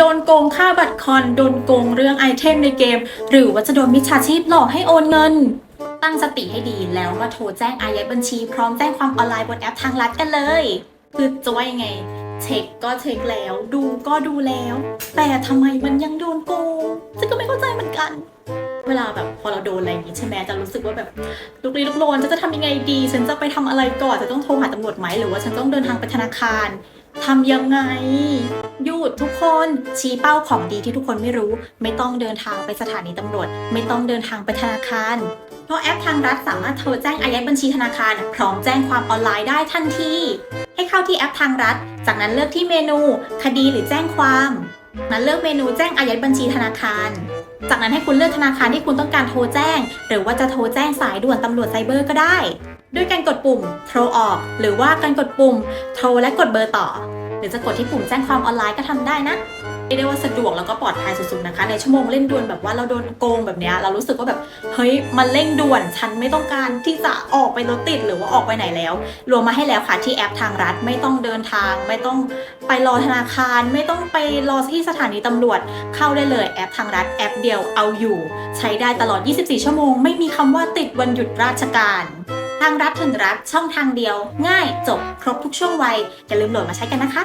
โดนโกงค่าบัตรคอน โดนโกงเรื่องไอเทมในเกม หรือว่าจะโดนมิจฉาชีพหลอกให้โอนเงิน ตั้งสติให้ดีแล้วมาโทรแจ้งอายัดบัญชี พร้อมแจ้งความออนไลน์บนแอปทางรัฐกันเลย คือจะว่ายังไง เช็คก็เช็คแล้ว ดูก็ดูแล้ว แต่ทำไมมันยังโดนโกงฉันก็ไม่เข้าใจเหมือนกันเวลาแบบพอเราโดนอะไรอย่างนี้ใช่ไหมจะรู้สึกว่าแบบลุกลี้ลุกลนจะจะทำยังไงดี ฉันจะไปทำอะไรก่อน จะต้องโทรหาตำรวจไหมหรือว่าฉันต้องเดินทางไปธนาคาร ทำยังไง หยุดทุกคนชี้เป้าของดีที่ทุกคนไม่รู้ ไม่ต้องเดินทางไปสถานีตำรวจ ไม่ต้องเดินทางไปธนาคารเพราะแอปทางรัฐสามารถโทรแจ้งอายัดบัญชีธนาคาร พร้อมแจ้งความออนไลน์ได้ทันที ให้เข้าที่แอปทางรัฐ จากนั้นเลือกที่เมนู คดีหรือแจ้งความนั้นเลือกเมนูแจ้งอายัดบัญชีธนาคาร จากนั้นให้คุณเลือกธนาคารที่คุณต้องการโทรแจ้ง หรือว่าจะโทรแจ้งสายด่วนตำรวจไซเบอร์ก็ได้ ด้วยการกดปุ่ม โทรออก หรือว่าการกดปุ่ม โทรและกดเบอร์ต่อ หรือจะกดที่ปุ่มแจ้งความออนไลน์ก็ทำได้นะเรียกได้ว่าสะดวกแล้วก็ปลอดภัยสุดๆนะคะ ในชั่วโมงเร่งด่วนแบบว่าเราโดนโกงแบบนี้เรารู้สึกว่าแบบเฮ้ยมันเร่งด่วน ฉันไม่ต้องการที่จะออกไปรถติดหรือว่าออกไปไหนแล้ว รวมมาให้แล้วค่ะที่แอปทางรัฐไม่ต้องเดินทาง ไม่ต้องไปรอธนาคาร ไม่ต้องไปรอที่สถานีตำรวจ เข้าได้เลยแอปทางรัฐแอปเดียวเอาอยู่ ใช้ได้ตลอด 24 ชั่วโมง ไม่มีคำว่าติดวันหยุดราชการ ทางรัฐถึงรัฐช่องทางเดียว ง่ายจบครบทุกช่วงวัยอย่าลืมโหลดมาใช้กันนะคะ